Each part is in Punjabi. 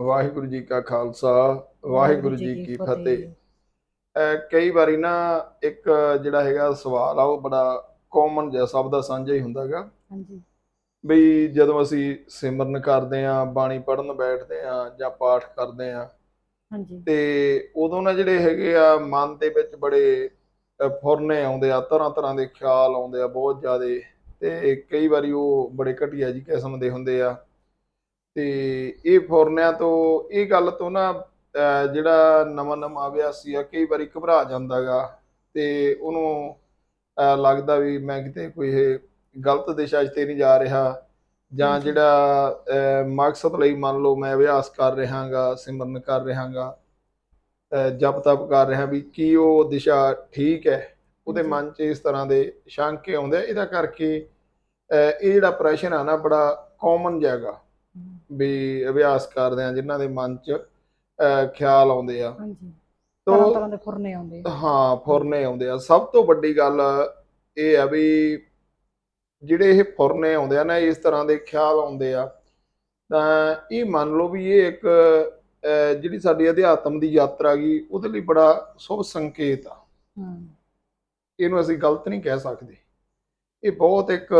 ਵਾਹਿਗੁਰੂ ਜੀ ਕਾ ਖਾਲਸਾ ਵਾਹਿਗੁਰੂ ਜੀ ਕੀ ਫਤਿਹ। ਕਈ ਵਾਰੀ ਨਾ ਇੱਕ ਜਿਹੜਾ ਹੈਗਾ ਸਵਾਲ ਆ ਉਹ ਬੜਾ ਕਾਮਨ ਜਿਹਾ ਸਭ ਦਾ ਸਾਂਝਾ ਹੀ ਹੁੰਦਾਗਾ ਹਾਂਜੀ। ਬਈ ਜਦੋਂ ਅਸੀਂ ਸਿਮਰਨ ਕਰਦੇ ਆਂ ਬਾਣੀ ਪੜਨ ਬੈਠਦੇ ਆਂ ਜਾਂ ਪਾਠ ਕਰਦੇ ਆਂ ਹਾਂਜੀ। ਤੇ ਉਦੋਂ ਨਾ ਜਿਹੜੇ ਹੈਗੇ ਆ ਮਨ ਦੇ ਵਿੱਚ ਬੜੇ ਫੁਰਨੇ ਆਉਂਦੇ ਆ ਤਰ੍ਹਾਂ ਤਰ੍ਹਾਂ ਦੇ ਖਿਆਲ ਆਉਂਦੇ ਆ ਬਹੁਤ ਜ਼ਿਆਦੇ। ਤੇ ਕਈ ਵਾਰੀ ਉਹ ਬੜੇ ਘਟੀਆ ਜੀ ਕਿਸਮ ਦੇ ਹੁੰਦੇ ਆ। ਤੇ ਇਹ ਫੁਰਨਿਆਂ ਤੋਂ ਇਹ ਗੱਲ ਤੋਂ ਨਾ ਜਿਹੜਾ ਨਵਾਂ ਨਵਾਂ ਅਭਿਆਸੀ ਆ ਕਈ ਵਾਰੀ ਘਬਰਾ ਜਾਂਦਾਗਾ ਤੇ ਉਹਨੂੰ ਲੱਗਦਾ ਵੀ ਮੈਂ ਕਿਤੇ ਕੋਈ ਇਹ ਗਲਤ ਦਿਸ਼ਾ 'ਚ ਤੇ ਨਹੀਂ ਜਾ ਰਿਹਾ ਜਾਂ। ਜਿਹੜਾ ਮਕਸਦ ਲਈ ਮੰਨ ਲਓ ਮੈਂ ਅਭਿਆਸ ਕਰ ਰਿਹਾਗਾ ਸਿਮਰਨ ਕਰ ਰਿਹਾਗਾ ਜਪ ਤਪ ਕਰ ਰਿਹਾ ਵੀ ਕੀ ਉਹ ਦਿਸ਼ਾ ਠੀਕ ਹੈ ਉਹਦੇ। ਮਨ 'ਚ ਇਸ ਤਰ੍ਹਾਂ ਦੇ ਸ਼ੰਕੇ ਆਉਂਦੇ ਇਹਦਾ ਕਰਕੇ ਇਹ ਜਿਹੜਾ ਪ੍ਰੈਸ਼ਰ ਆ ਨਾ ਬੜਾ ਕਾਮਨ ਹਮ, ਵੀ ਅਭਿਆਸ ਕਰਦੇ ਆ ਜਿਨ੍ਹਾਂ ਦੇ ਮਨ 'ਚ ਅਹ ਖਿਆਲ ਆਉਂਦੇ ਆ। ਹਾਂਜੀ। ਤੋ ਤਰ੍ਹਾਂ ਤਰ੍ਹਾਂ ਦੇ ਫੁਰਨੇ ਆਉਂਦੇ ਹਾਂ ਫੁਰਨੇ ਆਉਂਦੇ ਆ। ਸਭ ਤੋਂ ਵੱਡੀ ਗੱਲ ਇਹ ਆ ਵੀ ਜਿਹੜੇ ਇਹ ਫੁਰਨੇ ਆਉਂਦੇ ਆ ਨਾ ਇਸ ਤਰ੍ਹਾਂ ਦੇ ਖਿਆਲ ਆਉਂਦੇ ਆ ਤਾਂ ਇਹ ਮੰਨ ਲਓ ਵੀ ਇਹ ਇੱਕ ਅਹ, ਜਿਹੜੀ ਸਾਡੀ ਅਧਿਆਤਮ ਦੀ ਯਾਤਰਾ ਗਈ ਉਹਦੇ ਲਈ ਬੜਾ ਸ਼ੁਭ ਸੰਕੇਤ ਆ। ਹਮ, ਇਹਨੂੰ ਅਸੀਂ ਗਲਤ ਨਹੀਂ ਕਹਿ ਸਕਦੇ। ਇਹ ਬਹੁਤ ਇੱਕ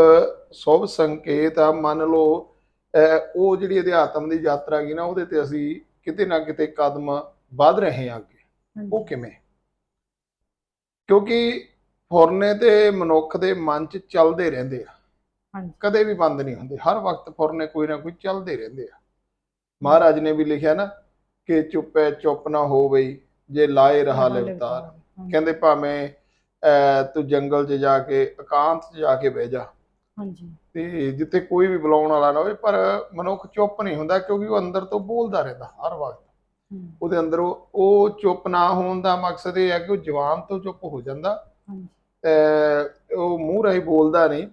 ਸ਼ੁਭ ਸੰਕੇਤ ਆ। ਮੰਨ ਲਓ ਉਹ ਜਿਹੜੀ ਅਧਿਆਤਮ ਦੀ ਯਾਤਰਾ ਗਈ ਨਾ ਉਹਦੇ ਤੇ ਅਸੀਂ ਕਿਤੇ ਨਾ ਕਿਤੇ ਕਦਮ ਵੱਧ ਰਹੇ ਹਾਂ ਅੱਗੇ। ਉਹ ਕਿਵੇਂ? ਕਿਉਂਕਿ ਫੁਰਨੇ ਤੇ ਮਨੁੱਖ ਦੇ ਮਨ 'ਚ ਚੱਲਦੇ ਰਹਿੰਦੇ ਆ। ਹਾਂਜੀ। ਕਦੇ ਵੀ ਬੰਦ ਨਹੀਂ ਹੁੰਦੇ। ਹਰ ਵਕਤ ਫੁਰਨੇ ਕੋਈ ਨਾ ਕੋਈ ਚੱਲਦੇ ਰਹਿੰਦੇ ਆ। ਮਹਾਰਾਜ ਨੇ ਵੀ ਲਿਖਿਆ ਨਾ ਕਿ ਚੁੱਪੈ ਚੁੱਪ ਨਾ ਹੋ ਬਈ ਜੇ ਲਾਏ ਰਹਾ ਲਿਵਤਾਰ। ਕਹਿੰਦੇ ਭਾਵੇਂ ਤੂੰ ਜੰਗਲ 'ਚ ਜਾ ਕੇ ਇਕਾਂਤ 'ਚ ਜਾ ਕੇ ਬਹਿ ਜਾ। ਹਾਂਜੀ। ਤੇ ਜਿੱਥੇ ਕੋਈ ਵੀ ਬੁਲਾਉਣ ਵਾਲਾ ਨਾ ਹੋਵੇ ਪਰ ਮਨੁੱਖ ਚੁੱਪ ਨਹੀਂ ਹੁੰਦਾ ਕਿਉਂਕਿ ਉਹ ਅੰਦਰ ਤੋਂ ਬੋਲਦਾ ਰਹਿੰਦਾ ਹਰ ਵਕਤ। ਹਮ, ਉਹਦੇ ਅੰਦਰ ਉਹ ਉਹ ਚੁੱਪ ਨਾ ਹੋਣ ਦਾ ਮਕਸਦ ਇਹ ਹੈ ਕਿ ਉਹ ਜਵਾਨ ਤੋਂ ਚੁੱਪ ਹੋ ਜਾਂਦਾ। ਹਾਂਜੀ। ਅਹ ਉਹ ਮੂੰਹ ਰਾਹੀਂ ਬੋਲਦਾ ਨਹੀਂ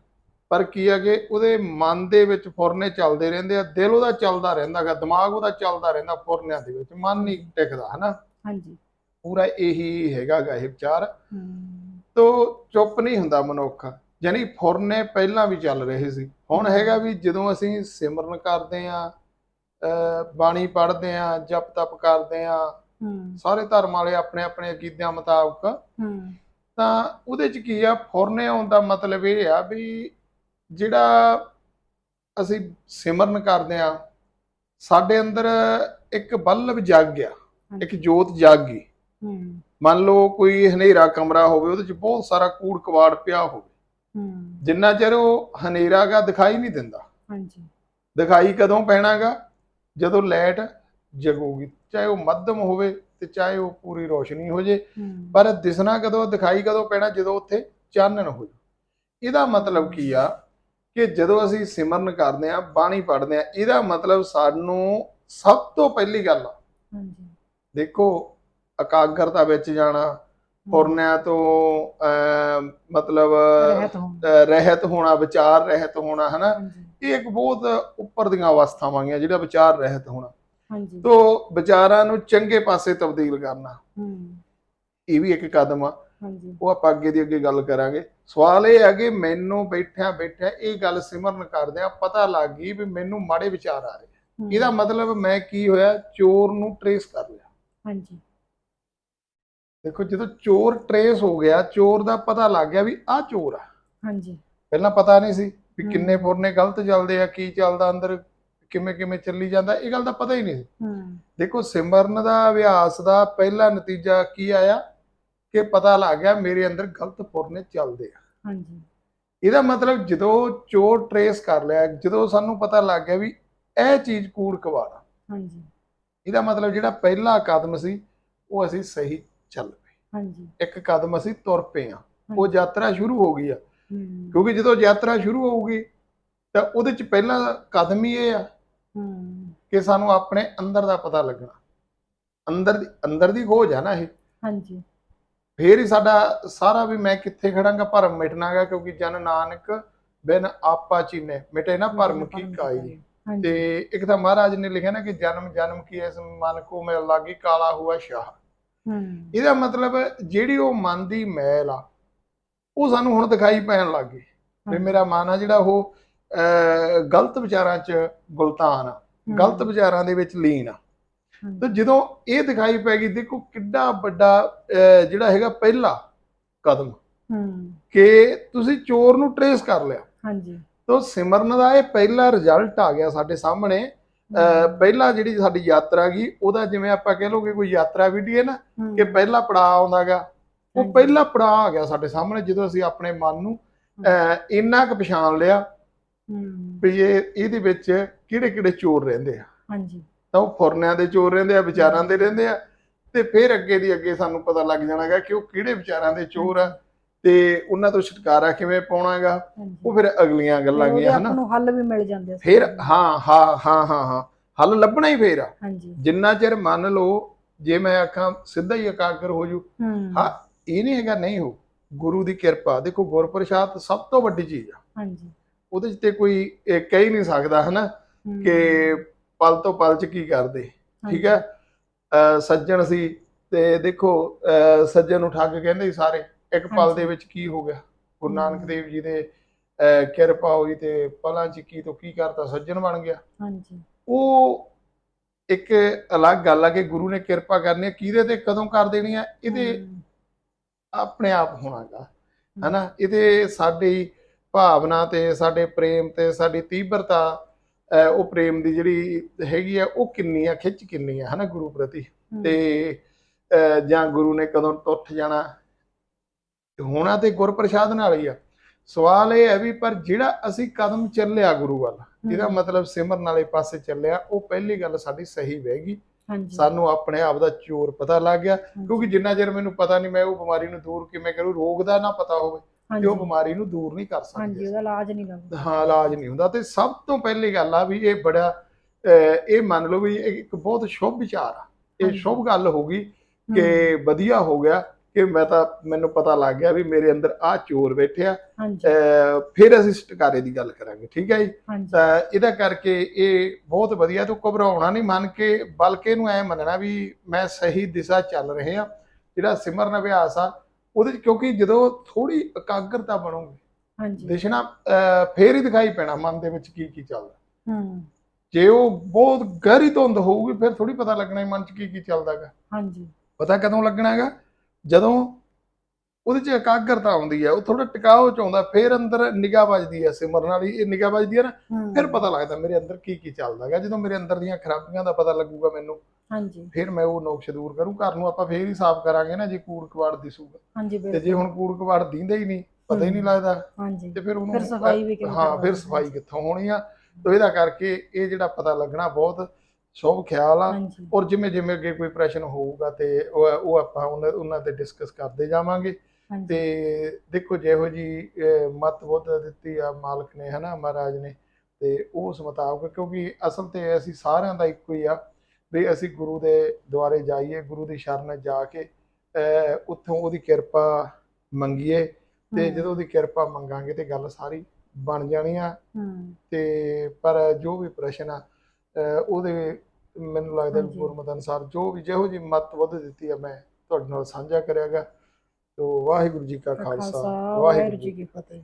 ਪਰ ਕੀ ਹੈ ਕਿ ਉਹਦੇ ਮਨ ਦੇ ਵਿੱਚ ਫੁਰਨੇ ਚੱਲਦੇ ਰਹਿੰਦੇ ਆ ਦਿਲ ਉਹਦਾ ਚੱਲਦਾ ਰਹਿੰਦਾਗਾ ਦਿਮਾਗ ਉਹਦਾ ਚੱਲਦਾ ਰਹਿੰਦਾ ਫੁਰਨਿਆਂ ਦੇ ਵਿੱਚ ਮਨ ਨਹੀਂ ਟਿਕਦਾ ਹਨਾ? ਹਾਂਜੀ। ਪੂਰਾ ਇਹੀ ਹੈਗਾਗਾ ਇਹ ਵਿਚਾਰ। ਹਮ, ਤੋ ਚੁੱਪ ਨਹੀਂ ਹੁੰਦਾ ਮਨੁੱਖ। ਯਾਨੀ ਫੁਰਨੇ ਪਹਿਲਾਂ ਵੀ ਚੱਲ ਰਹੇ ਸੀ। ਹੁਣ ਹੈਗਾ ਵੀ ਜਦੋਂ ਅਸੀਂ ਸਿਮਰਨ ਕਰਦੇ ਆ ਬਾਣੀ ਪੜ੍ਹਦੇ ਆ ਜਪ ਤਪ ਕਰਦੇ ਆ ਸਾਰੇ ਧਰਮ ਵਾਲੇ ਆਪਣੇ ਆਪਣੇ ਅਕੀਦਿਆਂ ਮੁਤਾਬਕ ਤਾਂ ਉਹਦੇ ਚ ਕੀ ਆ ਫੁਰਨੇ ਆਉਣ ਦਾ ਮਤਲਬ ਇਹ ਆ ਵੀ ਜਿਹੜਾ ਅਸੀਂ ਸਿਮਰਨ ਕਰਦੇ ਆ ਸਾਡੇ ਅੰਦਰ ਇੱਕ ਬਲਬ ਜਾਗ ਗਿਆ ਇੱਕ ਜੋਤ ਜਾਗ ਗਈ। ਮੰਨ ਲਓ ਕੋਈ ਹਨੇਰਾ ਕਮਰਾ ਹੋਵੇ ਉਹਦੇ ਚ ਬਹੁਤ ਸਾਰਾ ਕੂੜ ਕਵਾੜ ਪਿਆ ਹੋਵੇ। ਹਮ, ਜਿੰਨਾ ਚਿਰ ਉਹ ਹਨੇਰਾ ਗਾ ਦਿਖਾਈ ਨਹੀਂ ਦਿੰਦਾ। ਹਾਂਜੀ। ਦਿਖਾਈ ਕਦੋਂ ਪੈਣਾਗਾ? ਜਦੋਂ ਲਾਈਟ ਜਗੂਗੀ ਚਾਹੇ ਉਹ ਮੱਧਮ ਹੋਵੇ ਤੇ ਚਾਹੇ ਉਹ ਪੂਰੀ ਰੋਸ਼ਨੀ ਹੋ ਜੇ। ਪਰ ਦਿਸਣਾ ਕਦੋਂ ਦਿਖਾਈ ਕਦੋਂ ਪੈਣਾ ਜਦੋਂ ਉੱਥੇ ਚਾਨਣ ਹੋ ਜਾਊ। ਇਹਦਾ ਮਤਲਬ ਕੀ ਆ ਕਿ ਜਦੋਂ ਅਸੀਂ ਸਿਮਰਨ ਕਰਦੇ ਆ ਬਾਣੀ ਪੜ੍ਹਦੇ ਆ ਇਹਦਾ ਮਤਲਬ ਸਾਨੂੰ ਸਭ ਤੋਂ ਪਹਿਲੀ ਗੱਲ ਆ। ਹਾਂਜੀ। ਦੇਖੋ ਇਕਾਗਰਤਾ ਵਿੱਚ ਜਾਣਾ ਫੁਰਨਿਆਂ ਤੋਂ ਮਤਲਬ ਰਹਿਤ ਹੋਣਾ। ਵਿਚਾਰ ਰਹਿਤ ਹੋਣਾ ਹਨਾ? ਇਹ ਇੱਕ ਬਹੁਤ ਉੱਪਰ ਦੀਆਂ ਅਵਸਥਾਵਾਂ ਗੀਆਂ ਜਿਹੜਾ ਵਿਚਾਰ ਰਹਿਤ ਹੋਣਾ। ਹਾਂਜੀ। ਤੋਂ ਵਿਚਾਰਾਂ ਨੂੰ ਚੰਗੇ ਪਾਸੇ ਤਬਦੀਲ ਕਰਨਾ। ਇਹ ਵੀ ਇੱਕ ਕਦਮ ਆ। ਹਾਂਜੀ। ਉਹ ਆਪਾਂ ਅੱਗੇ ਦੀ ਅੱਗੇ ਗੱਲ ਕਰਾਂਗੇ। ਸਵਾਲ ਇਹ ਹੈ ਕਿ ਮੈਨੂੰ ਬੈਠਿਆ ਬੈਠਿਆ ਇਹ ਗੱਲ ਸਿਮਰਨ ਕਰਦੇ ਆ ਪਤਾ ਲੱਗ ਗਈ ਵੀ ਮੈਨੂੰ ਮਾੜੇ ਵਿਚਾਰ ਆ ਰਹੇ ਆ। ਇਹਦਾ ਮਤਲਬ ਮੈਂ ਕੀ ਹੋਇਆ? ਚੋਰ ਨੂੰ ਟਰੇਸ ਕਰ ਲਿਆ। ਹਾਂਜੀ। ਦੇਖੋ ਜਦੋਂ ਚੋਰ ਟਰੇਸ ਹੋ ਗਿਆ ਚੋਰ ਦਾ ਪਤਾ ਲੱਗ ਗਿਆ ਵੀ ਆਹ ਚੋਰ ਆ। ਹਾਂਜੀ। ਪਹਿਲਾਂ ਪਤਾ ਨਹੀਂ ਸੀ ਵੀ। ਕਿੰਨੇ ਫੁਰਨੇ ਗਲਤ ਚੱਲਦੇ ਆ ਕੀ ਚੱਲਦਾ ਅੰਦਰ ਕਿਵੇਂ ਕਿਵੇਂ ਚੱਲੀ ਜਾਂਦਾ ਇਹ ਗੱਲ ਦਾ ਪਤਾ ਹੀ ਨਹੀਂ ਸੀ। ਦੇਖੋ ਸਿਮਰਨ ਦਾ ਅਭਿਆਸ ਦਾ ਪਹਿਲਾ ਨਤੀਜਾ ਕੀ ਆਇਆ? ਕਿ ਪਤਾ ਲੱਗ ਗਿਆ ਮੇਰੇ ਅੰਦਰ ਗਲਤ ਫੁਰਨੇ ਚੱਲਦੇ ਆ। ਹਾਂਜੀ। ਇਹਦਾ ਮਤਲਬ ਜਦੋਂ ਚੋਰ ਟਰੇਸ ਕਰ ਲਿਆ ਜਦੋਂ ਸਾਨੂੰ ਪਤਾ ਲੱਗ ਗਿਆ ਵੀ ਇਹ ਚੀਜ਼ ਕੂੜ ਕਵਾੜਾ ਹਾਂਜੀ। ਇਹਦਾ ਮਤਲਬ ਜਿਹੜਾ ਪਹਿਲਾ ਕਦਮ ਸੀ ਉਹ ਅਸੀਂ ਸਹੀ ਚੱਲ ਪਏ। ਹਾਂਜੀ। ਇੱਕ ਕਦਮ ਅਸੀਂ ਤੁਰ ਪਏ ਆ ਉਹ ਯਾਤਰਾ ਸ਼ੁਰੂ ਹੋ ਗਈ ਆ। ਕਿਉਂਕਿ ਜਦੋਂ ਯਾਤਰਾ ਸ਼ੁਰੂ ਹੋਊਗੀ ਤਾਂ ਉਹਦੇ ਚ ਪਹਿਲਾ ਕਦਮ ਹੀ ਇਹ ਆ ਕਿ ਸਾਨੂੰ ਆਪਣੇ ਅੰਦਰ ਦਾ ਪਤਾ ਲੱਗਣਾ। ਅੰਦਰ ਦੀ ਅੰਦਰ ਦੀ ਖੋਜ ਆ ਨਾ ਇਹ। ਹਾਂਜੀ। ਫੇਰ ਹੀ ਸਾਡਾ ਸਾਰਾ ਵੀ ਮੈਂ ਕਿੱਥੇ ਖੜਾਂਗਾ ਭਰਮ ਮਿਟਣਾਗਾ ਕਿਉਂਕਿ ਜਨ ਨਾਨਕ ਬਿਨ ਆਪਾ ਚੀਨੇ। ਮਿਟੇ ਨਾ ਭਰਮ ਕੀ ਕਾਈ। ਤੇ ਇੱਕ ਤਾਂ ਮਹਾਰਾਜ ਨੇ ਲਿਖਿਆ ਨਾ ਕਿ ਜਨਮ ਜਨਮ ਕੀ ਇਸ ਮਨ ਕੋ ਮਿਲ ਲਾਗੀ ਕਾਲਾ ਹੁਆ ਸ਼ਾਹ। ਇਹਦਾ ਮਤਲਬ ਜਿਹੜੀ ਉਹ ਮਨ ਦੀ ਮੈਲ ਆ ਉਹ ਸਾਨੂੰ ਹੁਣ ਦਿਖਾਈ ਪੈਣ ਲੱਗ ਗਈ ਵੀ ਮੇਰਾ ਮਨ ਆ ਜਿਹੜਾ ਉਹ ਗਲਤ ਵਿਚਾਰਾਂ 'ਚ ਗੁਲਤਾਨ ਆ ਗਲਤ ਵਿਚਾਰਾਂ ਦੇ ਵਿੱਚ ਲੀਨ ਆ। ਤੇ ਜਦੋਂ ਇਹ ਦਿਖਾਈ ਪੈ ਗਈ ਦੇਖੋ ਕਿੱਡਾ ਵੱਡਾ ਜਿਹੜਾ ਹੈਗਾ ਪਹਿਲਾ ਕਦਮ ਹੂੰ। ਕਿ ਤੁਸੀਂ ਚੋਰ ਨੂੰ ਟਰੇਸ ਕਰ ਲਿਆ। ਹਾਂਜੀ। ਤੋ ਸਿਮਰਨ ਦਾ ਇਹ ਪਹਿਲਾ ਰਿਜ਼ਲਟ ਆ ਗਿਆ ਸਾਡੇ ਸਾਹਮਣੇ। ਪਹਿਲਾ ਜਿਹੜੀ ਸਾਡੀ ਯਾਤਰਾ ਗਈ ਉਹਦਾ ਜਿਵੇਂ ਆਪਾਂ ਕਹਿ ਲੋਗੇ ਕੋਈ ਯਾਤਰਾ ਵੀਡੀਓ ਨਾ ਕਿ ਪਹਿਲਾ ਪੜਾਅ ਆਉਂਦਾਗਾ ਉਹ ਪਹਿਲਾ ਪੜਾਅ ਆ ਗਿਆ ਸਾਡੇ ਸਾਹਮਣੇ ਜਦੋਂ ਅਸੀਂ ਆਪਣੇ ਮਨ ਨੂੰ ਇੰਨਾ ਕੁ ਪਛਾਣ ਲਿਆ ਵੀ ਇਹ ਇਹਦੇ ਵਿੱਚ ਕਿਹੜੇ ਕਿਹੜੇ ਚੋਰ ਰਹਿੰਦੇ ਆ। ਹਾਂਜੀ। ਤਾਂ ਉਹ ਫੁਰਨਿਆਂ ਦੇ ਚੋਰ ਰਹਿੰਦੇ ਆ ਵਿਚਾਰਾਂ ਦੇ ਰਹਿੰਦੇ ਆ ਤੇ ਫਿਰ ਅੱਗੇ ਦੀ ਅੱਗੇ ਸਾਨੂੰ ਪਤਾ ਲੱਗ ਜਾਣਾਗਾ ਕਿ ਉਹ ਕਿਹੜੇ ਵਿਚਾਰਾਂ ਦੇ ਚੋਰ ਆ। ਤੇ ਉਹਨਾਂ ਤੋਂ ਛੁਟਕਾਰਾ ਕਿਵੇਂ ਪਾਉਣਾਗਾ ਉਹ ਫਿਰ ਅਗਲੀਆਂ ਗੱਲਾਂ ਗੀਆਂ ਹਨਾ? ਨੂੰ ਹੱਲ ਵੀ ਮਿਲ ਜਾਂਦੇ ਆ ਫਿਰ ਹਾਂ ਹਾਂ ਹਾਂ ਹਾਂ ਹਾਂ। ਹੱਲ ਲੱਭਣਾ ਹੀ ਫੇਰ ਆ। ਹਾਂਜੀ। ਜਿੰਨਾ ਚਿਰ ਮੰਨ ਲਓ ਜੇ ਮੈਂ ਆਖਾਂ ਸਿੱਧਾ ਹੀ ਇਕਾਗਰ ਹੋ ਜੂ ਹੂੰ। ਇਹ ਨਹੀਂ ਹੈਗਾ ਨਹੀਂ ਹੋ। ਗੁਰੂ ਦੀ ਕਿਰਪਾ ਦੇਖੋ ਗੁਰਪ੍ਰਸਾਦ ਸਭ ਤੋਂ ਵੱਡੀ ਚੀਜ਼ ਆ। ਹਾਂਜੀ। ਉਹਦੇ 'ਚ ਤੇ ਕੋਈ ਇਹ ਕਹਿ ਨਹੀਂ ਸਕਦਾ ਹਨਾ? ਕਿ ਪਲ ਤੋਂ ਪਲ 'ਚ ਕੀ ਕਰਦੇ ਠੀਕ ਹੈ? ਸੱਜਣ ਸੀ ਤੇ ਦੇਖੋ ਸੱਜਣ ਨੂੰ ਠੱਗ ਕਹਿੰਦੇ ਸਾਰੇ ਇੱਕ ਪਲ। ਦੇ ਵਿੱਚ ਕੀ ਹੋ ਗਿਆ? ਗੁਰੂ ਨਾਨਕ। ਦੇਵ ਜੀ ਦੇ ਕਿਰਪਾ ਹੋਈ ਤੇ ਪਲਾਂ 'ਚ ਕੀ ਤੋਂ ਕੀ ਕਰਤਾ? ਸੱਜਣ ਬਣ ਗਿਆ। ਹਾਂਜੀ। ਉਹ ਇੱਕ ਅਲੱਗ ਗੱਲ ਆ ਕਿ ਗੁਰੂ ਨੇ ਕਿਰਪਾ ਕਰਨੀ ਹੈ ਕਿਹਦੇ ਤੇ ਕਦੋਂ ਕਰ ਦੇਣੀ ਹੈ ਇਹਦੇ ਆਪਣੇ ਆਪ ਹੋਣਾਗਾ। ਹਨਾ? ਇਹਦੇ ਸਾਡੀ ਭਾਵਨਾ ਤੇ ਸਾਡੇ ਪ੍ਰੇਮ ਤੇ ਸਾਡੀ ਤੀਬਰਤਾ ਉਹ ਪ੍ਰੇਮ ਦੀ ਜਿਹੜੀ ਹੈਗੀ ਆ ਉਹ ਕਿੰਨੀ ਆ? ਖਿੱਚ ਕਿੰਨੀ ਆ? ਹਨਾ ਗੁਰੂ ਪ੍ਰਤੀ? ਤੇ ਜਾਂ ਗੁਰੂ ਨੇ ਕਦੋਂ ਟੁੱਟ ਜਾਣਾ? ਹੋਣਾ ਤੇ ਗੁਰਪ੍ਰਸਾਦ ਨਾਲ ਹੀ ਆ। ਸਵਾਲ ਇਹ ਹੈ ਵੀ ਪਰ ਜਿਹੜਾ ਅਸੀਂ ਕਦਮ ਚੱਲਿਆ ਗੁਰੂ ਵੱਲ ਇਹਦਾ ਮਤਲਬ ਸਿਮਰਨ ਵਾਲੇ ਪਾਸੇ ਚੱਲਿਆ ਉਹ ਪਹਿਲੀ ਗੱਲ ਸਾਡੀ ਸਹੀ ਹਾਂਜੀ। ਸਾਨੂੰ ਆਪਣੇ ਆਪ ਦਾ ਚੋਰ ਪਤਾ ਲੱਗ ਗਿਆ ਹਾਂਜੀ, ਕਿਉਂਕਿ ਜਿੰਨਾ ਚਿਰ ਮੈਨੂੰ ਪਤਾ ਨਹੀਂ ਮੈਂ ਉਹ ਬਿਮਾਰੀ ਨੂੰ ਦੂਰ ਕਿਵੇਂ ਕਰੂੰ ਰੋਗ ਦਾ ਨਾ ਪਤਾ ਹੋਵੇ ਤੇ ਉਹ ਹਾਂਜੀ। ਬਿਮਾਰੀ ਨੂੰ ਦੂਰ ਨਹੀਂ ਕਰ ਹਾਂਜੀ ਸਕਦੇ ਉਹਦਾ ਇਲਾਜ ਨਹੀਂ ਲੱਗਦਾ ਹਾਂ ਇਲਾਜ ਨਹੀਂ ਹੁੰਦਾ। ਤੇ ਸਭ ਤੋਂ ਪਹਿਲੀ ਗੱਲ ਆ ਵੀ ਇਹ ਬੜਾ ਇਹ ਮੰਨ ਲਓ ਵੀ ਇੱਕ ਬਹੁਤ ਸ਼ੁਭ ਵਿਚਾਰ ਆ। ਇਹ ਹਾਂਜੀ। ਸ਼ੁਭ ਗੱਲ ਹੋ ਗਈ ਕਿ ਵਧੀਆ ਹੋ ਗਿਆ। ਕਿ ਮੈਂ ਤਾਂ ਮੈਨੂੰ ਪਤਾ ਲੱਗ ਗਿਆ ਵੀ ਮੇਰੇ ਅੰਦਰ ਆ। ਚੋਰ ਬੈਠਿਆ ਫਿਰ ਅਸੀਂ ਸਟਕਾਰੇ ਦੀ ਗੱਲ ਕਰਾਂਗੇ ਠੀਕ ਹੈ ਜੀ? ਤਾਂ ਇਹਦਾ ਕਰਕੇ ਇਹ ਬਹੁਤ ਵਧੀਆ ਤੋਂ ਘਬਰਾਉਣਾ ਨਹੀਂ ਮੰਨ ਕੇ ਬਲਕਿ ਇਹਨੂੰ ਐ ਮੰਨਣਾ ਵੀ ਮੈਂ ਸਹੀ ਦਿਸ਼ਾ ਚੱਲ ਰਹੇ ਆ ਜਿਹੜਾ ਸਿਮਰਨ ਅਭਿਆਸ ਆ ਉਹਦੇ ਕਿਉਂਕਿ ਜਦੋਂ ਥੋੜੀ ਇਕਾਗਰਤਾ ਬਣੂਗੀ ਹਾਂਜੀ। ਦਿਸ਼ਣਾ ਫੇਰ ਹੀ ਦਿਖਾਈ ਪੈਣਾ ਮਨ ਦੇ ਵਿੱਚ ਕੀ ਕੀ ਚੱਲਦਾ। ਹੂੰ। ਜੇ ਉਹ ਬਹੁਤ ਗਹਿਰੀ ਧੁੰਦ ਹੋਊਗੀ ਫਿਰ ਥੋੜੀ ਪਤਾ ਲੱਗਣਾ ਹੀ ਮਨ 'ਚ ਕੀ ਕੀ ਚੱਲਦਾਗਾ ਹਾਂਜੀ। ਪਤਾ ਕਦੋਂ ਲੱਗਣਾ ਹੈਗਾ? ਜਦੋਂ ਉਹਦੇ 'ਚ ਇਕਾਗਰਤਾ ਆਉਂਦੀ ਹੈ ਉਹ ਥੋੜਾ ਟਿਕਾਓ ਚ ਆਉਂਦਾ ਫਿਰ ਅੰਦਰ ਨਿਗਾਹ ਵੱਜਦੀ ਹੈ ਸਿਮਰਨ ਵਾਲੀ ਇਹ ਨਿਗਾਹ ਵੱਜਦੀ ਹੈ ਨਾ ਫਿਰ ਪਤਾ ਲੱਗਦਾ ਮੇਰੇ ਅੰਦਰ ਕੀ ਕੀ ਚੱਲਦਾ ਹੈਗਾ। ਜਦੋਂ ਮੇਰੇ ਅੰਦਰ ਦੀਆਂ ਖਰਾਬੀਆਂ ਦਾ ਪਤਾ ਲੱਗੂਗਾ ਮੈਨੂੰ ਹਾਂਜੀ। ਫਿਰ ਮੈਂ ਉਹ ਨੋਕਸ਼ ਦੂਰ ਕਰੂੰ ਘਰ ਨੂੰ ਆਪਾਂ ਫੇਰ ਹੀ ਸਾਫ਼ ਕਰਾਂਗੇ ਨਾ ਜੇ ਕੂੜ ਕਵਾੜ ਦਿਸੂਗਾ। ਹਾਂਜੀ ਤੇ ਜੇ ਹੁਣ ਕੂੜ ਕਵਾੜ ਦਿੰਦਾ ਹੀ ਨਹੀਂ ਪਤਾ ਹੀ ਨਹੀਂ ਲੱਗਦਾ। ਹਾਂਜੀ। ਤੇ ਫਿਰ ਉਹਨੂੰ ਫਿਰ ਸਫ਼ਾਈ ਵੀ ਕਿਵੇਂ ਹਾਂ ਫਿਰ? ਸਫ਼ਾਈ ਕਿੱਥੋਂ ਹੋਣੀ ਆ? ਤੇ ਇਹਦਾ ਕਰਕੇ ਇਹ ਜਿਹੜਾ ਪਤਾ ਲੱਗਣਾ ਬਹੁਤ ਸ਼ੁਭ ਖਿਆਲ ਆ। ਹਾਂਜੀ। ਔਰ ਜਿਵੇਂ ਜਿਵੇਂ ਅੱਗੇ ਕੋਈ ਪ੍ਰਸ਼ਨ ਹੋਊਗਾ ਤੇ ਉਹ ਉਹ ਆਪਾਂ ਉਹਨਾਂ ਉਹਨਾਂ ਤੇ ਡਿਸਕਸ ਕਰਦੇ ਜਾਵਾਂਗੇ। ਹਾਂਜੀ। ਤੇ ਦੇਖੋ ਜਿਹੋ ਜੀ ਮਤ ਬੁੱਧ ਦਿੱਤੀ ਆ ਮਾਲਕ ਨੇ ਹਨਾ ਮਹਾਰਾਜ ਨੇ ਤੇ ਉਸ ਮੁਤਾਬਕ ਕਿਉਂਕਿ ਅਸਲ ਤੇ ਅਸੀਂ ਸਾਰਿਆਂ ਦਾ ਇੱਕੋ ਹੀ ਆ ਵੀ ਅਸੀਂ ਗੁਰੂ ਦੇ ਦੁਆਰੇ ਜਾਈਏ ਗੁਰੂ ਦੀ ਸ਼ਰਨ ਜਾ ਕੇ ਅਹ, ਉੱਥੋਂ ਉਹਦੀ ਕਿਰਪਾ ਮੰਗੀਏ ਤੇ ਜਦੋਂ ਉਹਦੀ ਕਿਰਪਾ ਮੰਗਾਂਗੇ ਤੇ ਗੱਲ ਸਾਰੀ ਬਣ ਜਾਣੀ ਆ। ਹੂੰ ਤੇ ਪਰ ਜੋ ਵੀ ਪ੍ਰਸ਼ਨ ਆ ਅਹ, ਉਹਦੇ ਮੈਨੂੰ ਲੱਗਦਾ ਵੀ। ਗੁਰਮਤਿ ਅਨੁਸਾਰ ਜੋ ਵੀ ਜਿਹੋ ਜੀ ਮਤ ਬੁੱਧ ਦਿੱਤੀ ਆ ਮੈਂ ਤੁਹਾਡੇ ਨਾਲ ਸਾਂਝਾ ਕਰਿਆਗਾ ਤੋ ਵਾਹਿਗੁਰੂ ਜੀ ਕਾ ਖਾਲਸਾ ਵਾਹਿਗੁਰੂ ਜੀ ਕੀ ਫਤਿਹ